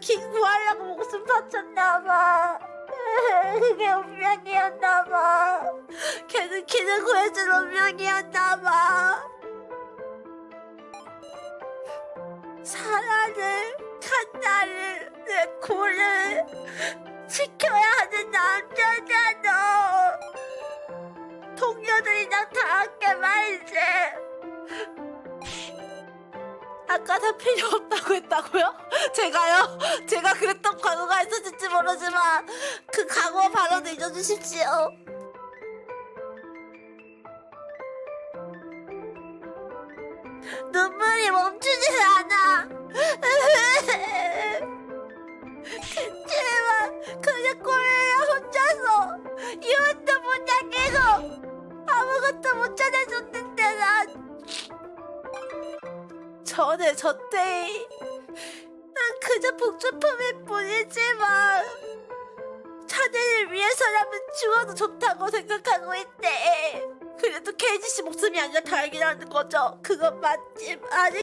긴 구하려고 목숨 바쳤나봐. 그게 운명이었나봐. 걔는 키는 구해줄 운명이었나봐. 사라를, 칸나를, 내 코를 지켜야 하는 남자잖아. 동료들이랑 다 함께 말이지. 아까 다 필요 없다고 했다고요? 제가요? 제가 그랬던 과거가 있었을지 모르지만 그 과거 발언 잊어주십시오. 눈물이 멈추질 않아. 그치만 그냥 꼴려 혼자서 이웃도 못 챙기고 아무것도 못 찾아줬는 전에 저때 난 그저 복주품일 뿐이지만 자네를 위해서라면 죽어도 좋다고 생각하고 있대 그래도 케이지 씨 목숨이 아니라 다행이라는 거죠. 그건 맞지만 아니